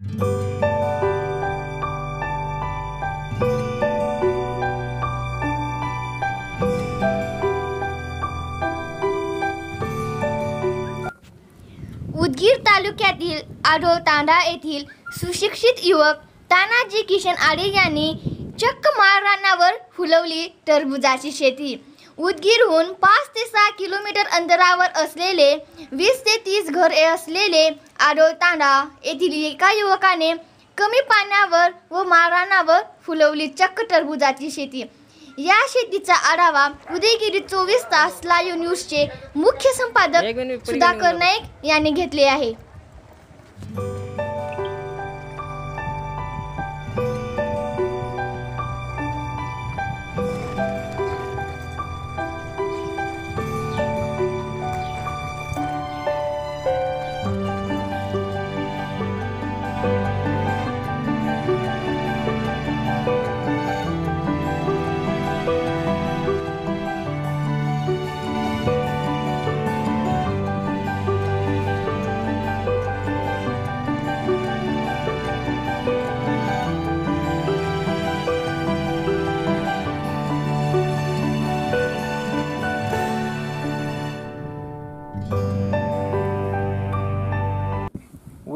उदगीर तालुक्यातील आढोळ तांडा येथील सुशिक्षित युवक तानाजी किशन आडे यांनी चक्क माळरानावर फुलवली टरबुजाची शेती. उदगीरहून पाच ते सहा किलोमीटर अंतरावर असलेले वीस ते तीस घर असलेले आडोळ तांडा येथील एका युवकाने कमी पाण्यावर व माळरानावर फुलवली चक्क टरबुजाची शेती या शेतीचा आढावा उदयगिरी चोवीस तास लाईव्ह न्यूजचे मुख्य संपादक सुधाकर. नाईक यांनी घेतले आहे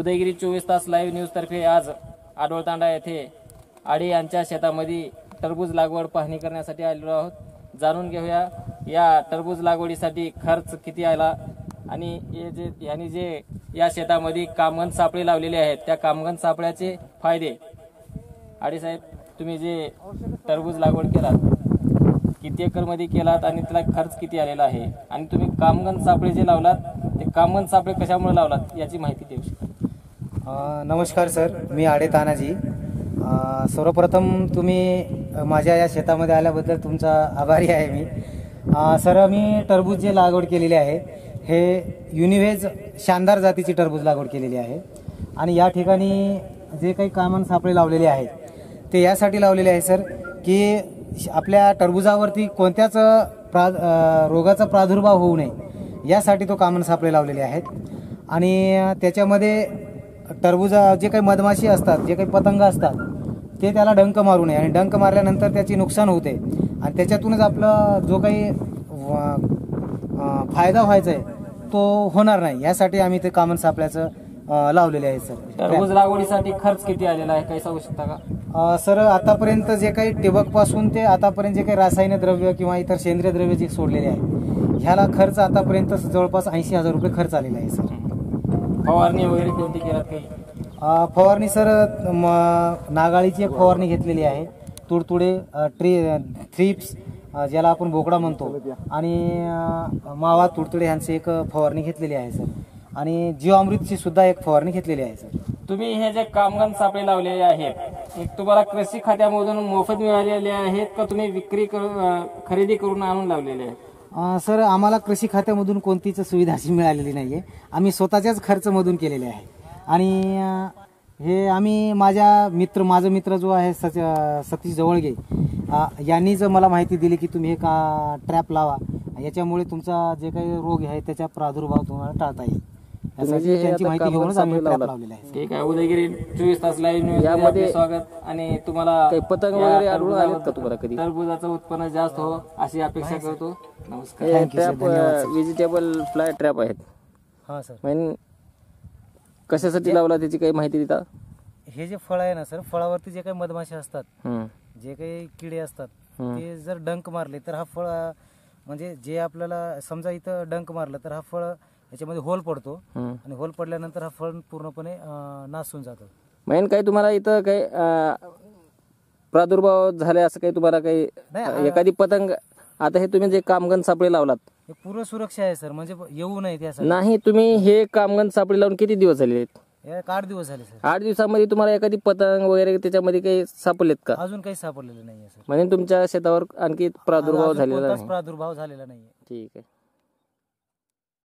उदयगिरी चोवीस तास लाईव्ह न्यूजतर्फे आज आडोळतांडा येथे आडे यांच्या शेतामध्ये टरबूज लागवड पाहणी करण्यासाठी आलेलो आहोत. जाणून घेऊया या टरबूज लागवडीसाठी खर्च किती आला आणि हे जे यांनी जे या शेतामध्ये कामगन सापळे लावलेले आहेत त्या कामगन सापळ्याचे फायदे. आडे साहेब तुम्ही जे टरबूज लागवड केलात किती एकरमध्ये केलात आणि त्याला खर्च किती आलेला आहे? आणि तुम्ही कामगन सापळे जे लावलात ते कामगन सापळे कशामुळे लावलात याची माहिती देऊ शकता नमस्कार सर मी आडे तानाजी. सर्वप्रथम तुम्ही माझ्या या शेतामध्ये आल्याबद्दल तुमचा आभारी आहे मी. सर मी टरबूज जे लागवड केलेली आहे हे युनिव्हेज शानदार जातीची टरबूज लागवड केलेली आहे. आणि या ठिकाणी जे काही कामन सापळे लावलेले आहेत ते यासाठी लावलेले आहे सर की श- आपल्या टरबुजावरती कोणत्याच प्रा रोगाचा प्रादुर्भाव होऊ नये यासाठी तो कामन सापळे लावलेले आहेत. आणि त्याच्यामध्ये टरबुजा जे काही मधमाशी असतात जे काही पतंग असतात ते त्याला डंक मारू नये आणि डंक मारल्यानंतर त्याची नुकसान होते. आणि त्याच्यातूनच आपला जो काही फायदा व्हायचा आहे तो होणार नाही. यासाठी आम्ही ते कामन सापळ्याचं अ, लावलेले आहे सर. टरबूज लागवडीसाठी खर्च किती आलेला आहे? काही सांगू शकता का? सर आतापर्यंत जे काही टिबकपासून ते आतापर्यंत जे काही रासायनिक द्रव्य किंवा इतर सेंद्रिय द्रव्य जे सोडलेले आहे ह्याला खर्च आतापर्यंत जवळपास ऐंशी हजार रुपये खर्च आलेला आहे सर. फवारणी वगैरे कोणती केलात काही? अ, फवारणी सर म, नागाळीची एक फवारणी घेतलेली आहे. तुडतुडे अ, ट्री थ्रिप्स अ, ज्याला आपण बोकडा म्हणतो. आणि अ, मावा तुडतुडे ह्यांची एक फवारणी घेतलेली आहे सर. आणि जीवामृतची सुद्धा एक फवारणी घेतलेली आहे सर. तुम्ही हे जे कामगार सापळे लावलेले आहेत एक तुम्हाला कृषी खात्यामधून मोफत मिळालेले आहेत का? तुम्ही विक्री करून अं, खरेदी करून आणून लावलेले आहेत? सर आम्हाला कृषी खात्यामधून कोणतीच सुविधा अशी मिळालेली नाही आहे आम्ही स्वतःच्याच खर्चमधून केलेले आहे. आणि हे आम्ही माझ्या मित्र माझा मित्र जो आहे सच सतीश जवळगे यांनी जर मला माहिती दिली की तुम्ही हे का ट्रॅप लावा याच्यामुळे तुमचा जे काही रोग आहे त्याचा प्रादुर्भाव तुम्हाला टाळता येईल. यासाठी त्यांची माहिती घेऊनच आम्ही ट्रॅप लावलेला आहे. ठीक आहे उदयगिरी चोवीस तास लाईव्ह न्यूज यामध्ये स्वागत. आणि तुम्हाला काही पतंग या वगैरे आढळून आलेत का तुम्हाला कधी? टरबुजाचं उत्पन्न जास्त हो अशी अपेक्षा करतो. नमस्कार. हे. ट्रॅप व्हेजिटेबल फ्लाय ट्रॅप आहेत. हां सर मेन कशासाठी लावला त्याची काही माहिती देता हे जे फळ आहे ना सर फळावरती जे काही मधमाशी असतात हम्म. जे काही किडे असतात हम्म. ते जर डंक मारले तर हा फळ म्हणजे जे आपल्याला समजा इथं डंक मारलं तर हा फळ याच्यामध्ये होल पडतो. आणि होल पडल्यानंतर हा फळ पूर्णपणे अं, नासून जातं. मेन काही तुम्हाला इथं काही अं, प्रादुर्भाव झाले असं काही तुम्हाला काही नाही, अं, एखादी पतंग आता हे तुम्ही जे कामगन सापळे लावलात. हे पूर्ण सुरक्षा आहे सर. म्हणजे येऊ नये त्यासाठी. नाही तुम्ही हे कामगन सापळे लावून किती दिवस झाले आहेत? हे आठ दिवस झाले सर. आठ दिवसामध्ये तुम्हाला एखादी पतंग वगैरे त्याच्यामध्ये काही सापडलेत का? अजून काही सापडलेलं नाहीये सर. म्हणजे तुमच्या शेतावर आणखी प्रादुर्भाव अजून झालेला कोणताच नाही. प्रादुर्भाव झालेला नाहीये. ठीक आहे.